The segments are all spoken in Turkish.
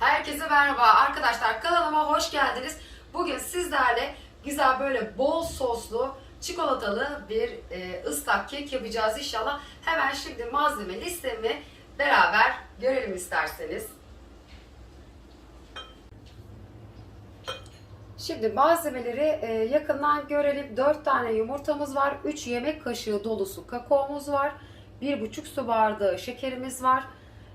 Herkese merhaba arkadaşlar kanalıma hoş geldiniz. Bugün sizlerle güzel böyle bol soslu çikolatalı bir e, ıslak kek yapacağız inşallah. Hemen şimdi malzeme listemi beraber görelim isterseniz. Şimdi malzemeleri e, yakından görelim. 4 tane yumurtamız var. 3 yemek kaşığı dolusu kakaomuz var. 1,5 su bardağı şekerimiz var.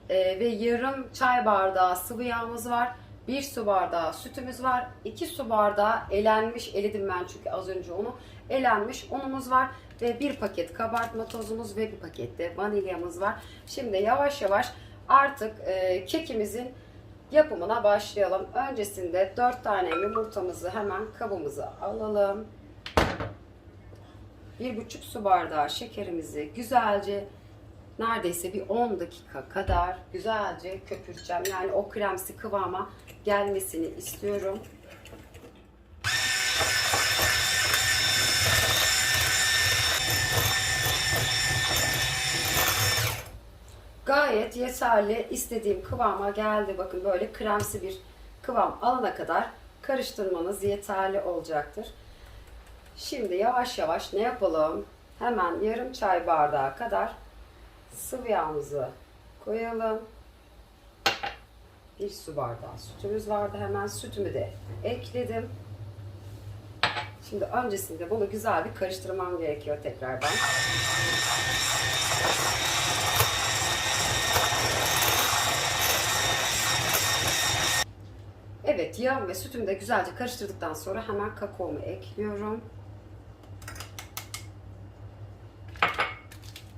E, ve yarım çay bardağı sıvı yağımız var. 1 su bardağı sütümüz var. 2 su bardağı elenmiş, eledim ben çünkü az önce onu. Elenmiş unumuz var. Ve bir paket kabartma tozumuz ve bir pakette vanilyamız var. Şimdi yavaş yavaş artık e, kekimizin yapımına başlayalım. Öncesinde 4 tane yumurtamızı hemen kabımıza alalım. 1,5 su bardağı şekerimizi güzelce neredeyse bir 10 dakika kadar güzelce köpürteceğim. Yani o kremsi kıvama gelmesini istiyorum. Gayet yeterli. istediğim kıvama geldi. Bakın böyle kremsi bir kıvam alana kadar karıştırmanız yeterli olacaktır. Şimdi yavaş yavaş ne yapalım? Hemen yarım çay bardağı kadar sıvı yağımızı koyalım. Bir su bardağı sütümüz vardı. Hemen sütümü de ekledim. Şimdi öncesinde bunu güzel bir karıştırmam gerekiyor tekrardan. Evet yağ ve sütümü de güzelce karıştırdıktan sonra hemen kakaomu ekliyorum.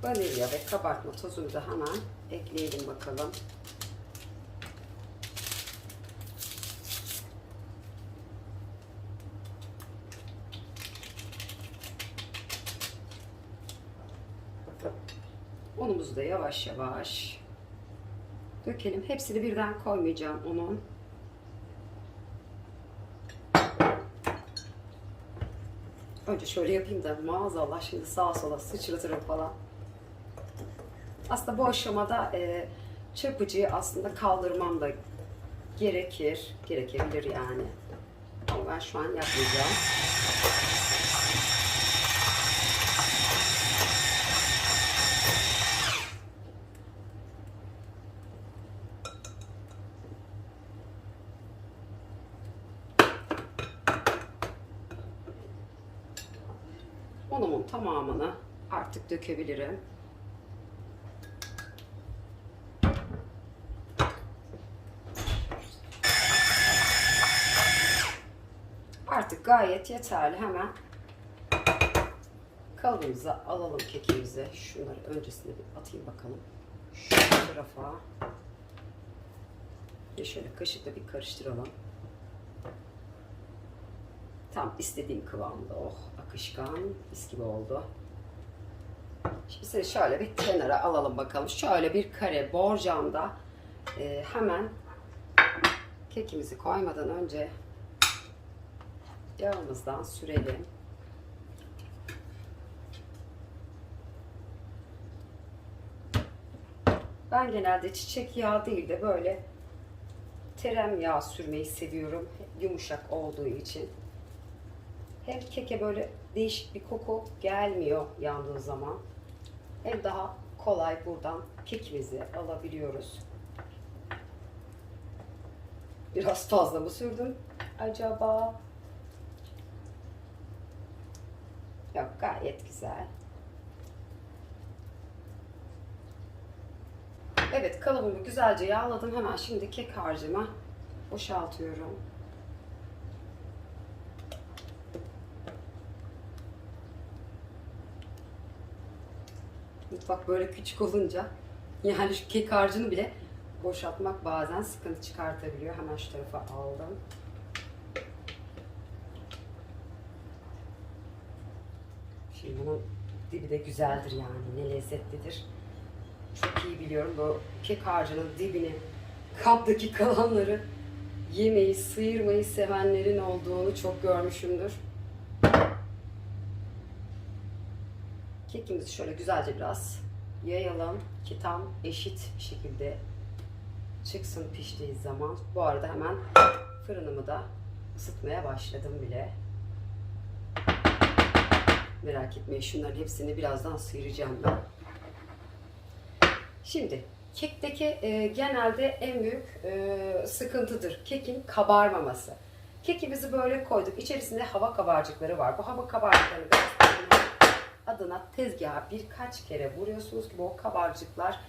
Vanilya ve kabartma tozunu da hemen ekleyelim bakalım. Unumuzu da yavaş yavaş dökelim. Hepsini birden koymayacağım unun. Önce şöyle yapayım da maazallah şimdi sağa sola sıçratırım falan. Aslında bu aşamada e, çırpıcıyı aslında kaldırmam da gerekir. Gerekebilir yani. Ama ben şu an yapmayacağım. Unumun tamamını artık dökebilirim. Artık gayet yeterli. Hemen kalıbımıza alalım kekimizi. Şunları öncesinde bir atayım bakalım. Şu tarafa. Ve şöyle kaşıkla bir karıştıralım. Tam istediğim kıvamda. Oh akışkan mis gibi oldu. Şimdi seni şöyle bir kenara alalım bakalım. Şöyle bir kare borcamda e, hemen kekimizi koymadan önce yağımızdan sürelim. Ben genelde çiçek yağı değil de böyle terem yağı sürmeyi seviyorum. Yumuşak olduğu için. Hem keke böyle değişik bir koku gelmiyor yandığı zaman. Hem daha kolay buradan kekimizi alabiliyoruz. Biraz fazla mı sürdüm acaba? Yok gayet güzel. Evet kalıbımı güzelce yağladım. Hemen şimdi kek harcıma boşaltıyorum. Mutfak böyle küçük olunca yani şu kek harcını bile boşaltmak bazen sıkıntı çıkartabiliyor. Hemen şu tarafa aldım. Şimdi bunun dibi de güzeldir yani. Ne lezzetlidir. Çok iyi biliyorum bu kek harcının dibini, kaptaki kalanları yemeyi, sıyırmayı sevenlerin olduğunu çok görmüşümdür. Kekimizi şöyle güzelce biraz yayalım ki tam eşit bir şekilde çıksın piştiği zaman. Bu arada hemen fırınımı da ısıtmaya başladım bile. Merak etmeyin şunların hepsini birazdan sıyıracağım ben. Şimdi kekteki e, genelde en büyük e, sıkıntıdır kekin kabarmaması. Kekimizi böyle koyduk. İçerisinde hava kabarcıkları var. Bu hava kabarcıklarını adına tezgaha birkaç kere vuruyorsunuz ki bu kabarcıklar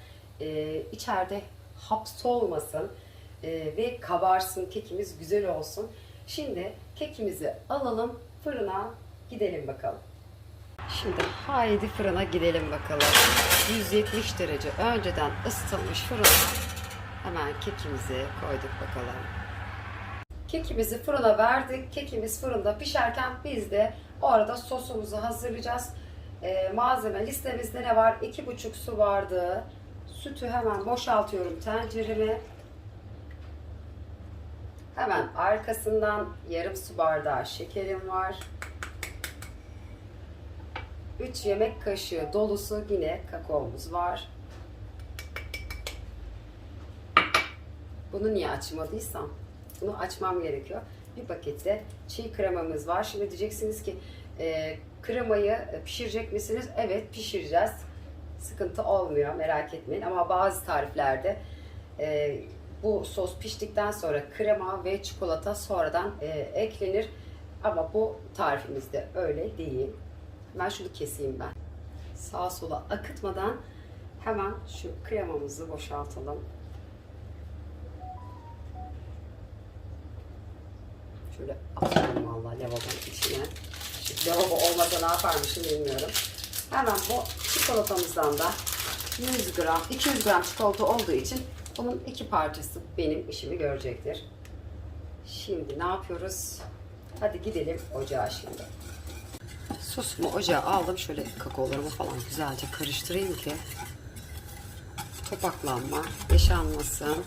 e, içeride hapsolmasın e, ve kabarsın. Kekimiz güzel olsun. Şimdi kekimizi alalım fırına gidelim bakalım. Şimdi haydi fırına gidelim bakalım. 170 derece önceden ısıtılmış fırına hemen kekimizi koyduk bakalım. Kekimizi fırına verdik. Kekimiz fırında pişerken biz de o arada sosumuzu hazırlayacağız. Ee, malzeme listemizde ne var? 2,5 su bardağı sütü hemen boşaltıyorum tencereme. Hemen arkasından yarım su bardağı şekerim var. 3 yemek kaşığı dolusu yine kakaomuz var. Bunu niye açmadıysam bunu açmam gerekiyor. Bir pakette çiğ kremamız var. Şimdi diyeceksiniz ki e, kremayı pişirecek misiniz? Evet pişireceğiz. Sıkıntı olmuyor merak etmeyin ama bazı tariflerde e, bu sos piştikten sonra krema ve çikolata sonradan e, eklenir. Ama bu tarifimizde öyle değil. Ben şunu keseyim ben. Sağa sola akıtmadan hemen şu kremamızı boşaltalım. Şöyle atıyorum vallahi lavabonun içine. Şimdi lavabo olmasa ne yaparmışım bilmiyorum. Hemen bu çikolatamızdan da 100 gram, 200 gram çikolata olduğu için bunun iki parçası benim işimi görecektir. Şimdi ne yapıyoruz? Hadi gidelim ocağa şimdi. Sosumu ocağa aldım. Şöyle kakaolarımı falan güzelce karıştırayım ki topaklanma yaşanmasın.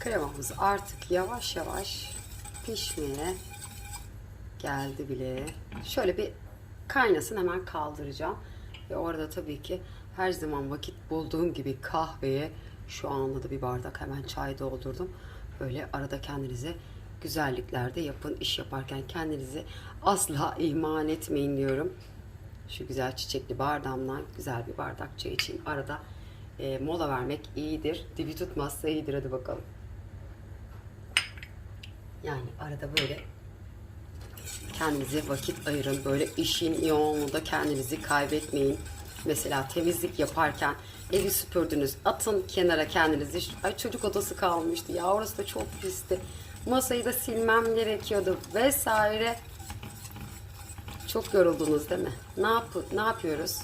Kremamız artık yavaş yavaş pişmeye geldi bile. Şöyle bir kaynasın hemen kaldıracağım. Ve orada tabii ki her zaman vakit bulduğum gibi kahveye şu anda da bir bardak hemen çay doldurdum. Böyle arada kendinize güzelliklerde yapın. iş yaparken kendinizi asla ihmal etmeyin diyorum. Şu güzel çiçekli bardağımdan güzel bir bardak çay için arada e, mola vermek iyidir. Dibi tutmazsa iyidir. Hadi bakalım. Yani arada böyle kendinize vakit ayırın. Böyle işin yoğunluğunda kendinizi kaybetmeyin. Mesela temizlik yaparken evi süpürdünüz. Atın kenara kendinizi. Ay çocuk odası kalmıştı. Ya orası da çok pisti. Masayı da silmem gerekiyordu vesaire. Çok yoruldunuz değil mi? Ne yap ne yapıyoruz?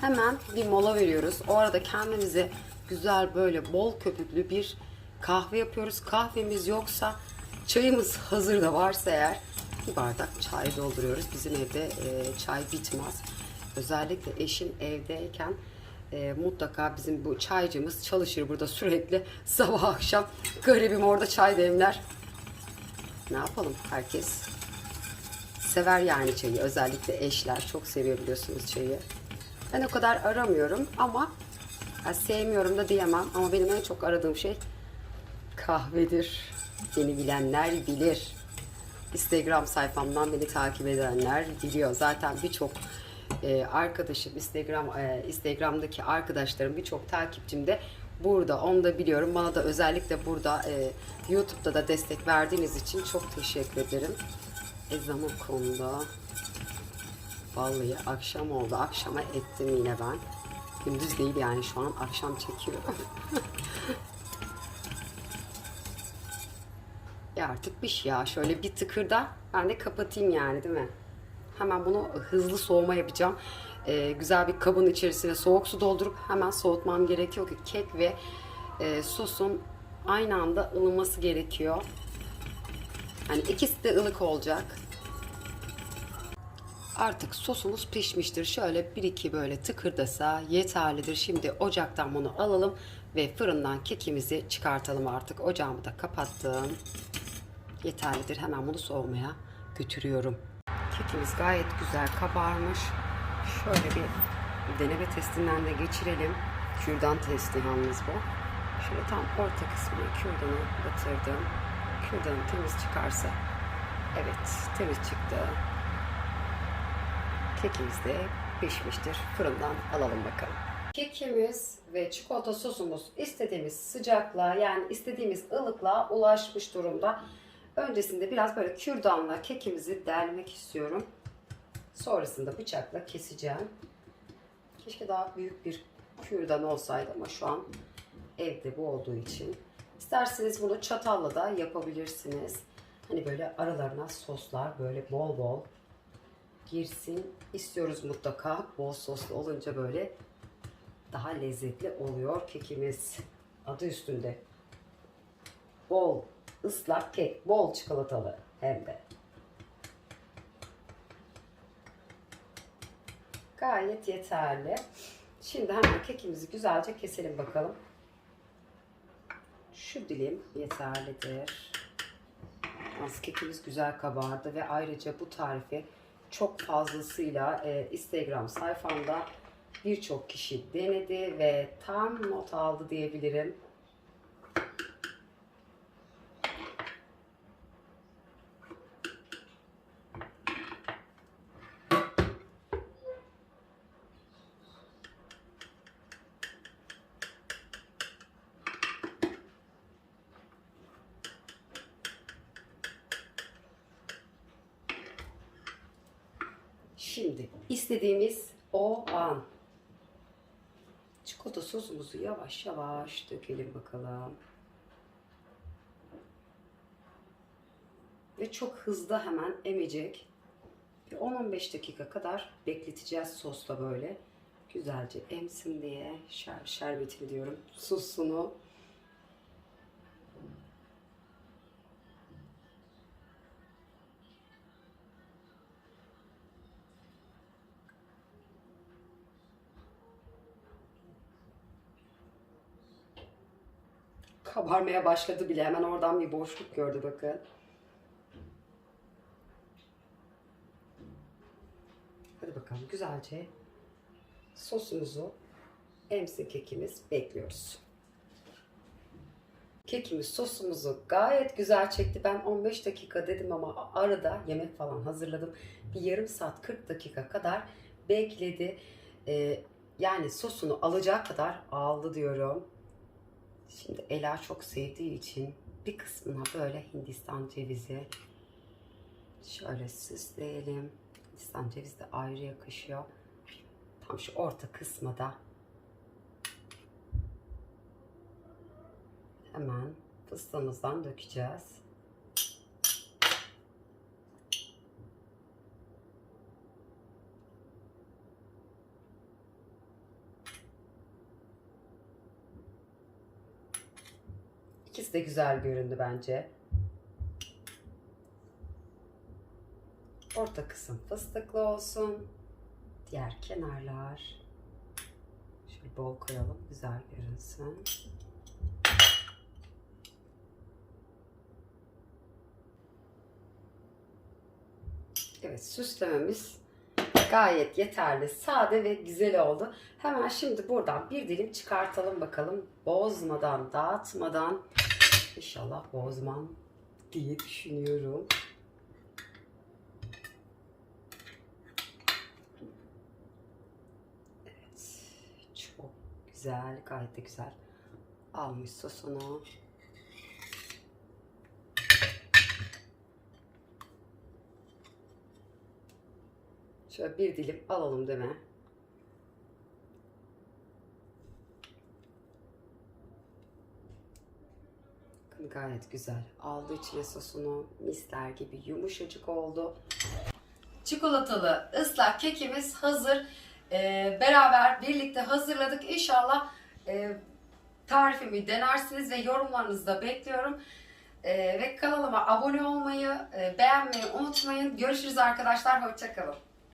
Hemen bir mola veriyoruz. O arada kendimize güzel böyle bol köpüklü bir kahve yapıyoruz. Kahvemiz yoksa çayımız hazır da varsa eğer bir bardak çay dolduruyoruz. Bizim evde e, çay bitmez. Özellikle eşim evdeyken e, mutlaka bizim bu çaycımız çalışır burada sürekli sabah akşam garibim orada çay demler. Ne yapalım herkes sever yani çayı. Özellikle eşler çok seviyor biliyorsunuz çayı. Ben o kadar aramıyorum ama ya sevmiyorum da diyemem ama benim en çok aradığım şey kahvedir. Beni bilenler bilir. Instagram sayfamdan beni takip edenler biliyor. Zaten birçok e, arkadaşım Instagram e, Instagram'daki arkadaşlarım birçok takipçim de burada. Onu da biliyorum. Bana da özellikle burada e, YouTube'da da destek verdiğiniz için çok teşekkür ederim. Ezan okundu. Vallahi akşam oldu. Akşama ettim yine ben. Gündüz değil yani şu an akşam çekiyorum. ya artık piş ya. Şöyle bir tıkırda ben de kapatayım yani değil mi? Hemen bunu hızlı soğuma yapacağım. Ee, güzel bir kabın içerisine soğuk su doldurup hemen soğutmam gerekiyor ki kek ve e, sosun aynı anda ılıması gerekiyor. Yani ikisi de ılık olacak. Artık sosumuz pişmiştir. Şöyle 1-2 böyle tıkırdasa yeterlidir. Şimdi ocaktan bunu alalım ve fırından kekimizi çıkartalım artık. Ocağımı da kapattım. Yeterlidir. Hemen bunu soğumaya götürüyorum. Kekimiz gayet güzel kabarmış. Şöyle bir deneme testinden de geçirelim. Kürdan testi yalnız bu. Şöyle tam orta kısmına kürdanı batırdım. Kürdanı temiz çıkarsa. Evet temiz çıktı. Kekimiz de pişmiştir. Fırından alalım bakalım. Kekimiz ve çikolata sosumuz istediğimiz sıcaklığa yani istediğimiz ılıklığa ulaşmış durumda. Öncesinde biraz böyle kürdanla kekimizi delmek istiyorum. Sonrasında bıçakla keseceğim. Keşke daha büyük bir kürdan olsaydı ama şu an evde bu olduğu için. İsterseniz bunu çatalla da yapabilirsiniz. Hani böyle aralarına soslar böyle bol bol girsin istiyoruz mutlaka. Bol soslu olunca böyle daha lezzetli oluyor kekimiz. Adı üstünde. Bol ıslak kek, bol çikolatalı hem de. Gayet yeterli. Şimdi hemen kekimizi güzelce keselim bakalım. Şu dilim yeterlidir. Yalnız kekimiz güzel kabardı ve ayrıca bu tarifi çok fazlasıyla e, Instagram sayfamda birçok kişi denedi ve tam not aldı diyebilirim. Şimdi istediğimiz o an. Çikolata sosumuzu yavaş yavaş dökelim bakalım. Ve çok hızlı hemen emecek. Bir 10-15 dakika kadar bekleteceğiz sosla böyle. Güzelce emsin diye şer, şerbetini diyorum sosunu. Kabarmaya başladı bile. Hemen oradan bir boşluk gördü bakın. Hadi bakalım güzelce sosumuzu emsin kekimiz bekliyoruz. Kekimiz sosumuzu gayet güzel çekti. Ben 15 dakika dedim ama arada yemek falan hazırladım. Bir yarım saat 40 dakika kadar bekledi. Ee, yani sosunu alacağı kadar aldı diyorum. Şimdi Ela çok sevdiği için bir kısmına böyle Hindistan cevizi şöyle süsleyelim. Hindistan cevizi de ayrı yakışıyor. Tam şu orta kısma da hemen fıstığımızdan dökeceğiz. İkisi de güzel göründü bence. Orta kısım fıstıklı olsun. Diğer kenarlar şöyle bol koyalım güzel görünsün. Evet süslememiz gayet yeterli, sade ve güzel oldu. Hemen şimdi buradan bir dilim çıkartalım bakalım. Bozmadan, dağıtmadan inşallah bozmam diye düşünüyorum. Evet, çok güzel, gayet de güzel almış sosunu. Şöyle bir dilim alalım mi? Bakın gayet güzel. Aldı içine sosunu. Misler gibi yumuşacık oldu. Çikolatalı ıslak kekimiz hazır. Ee, beraber birlikte hazırladık. İnşallah e, tarifimi denersiniz ve yorumlarınızı da bekliyorum. Ee, ve kanalıma abone olmayı, e, beğenmeyi unutmayın. Görüşürüz arkadaşlar. Hoşçakalın.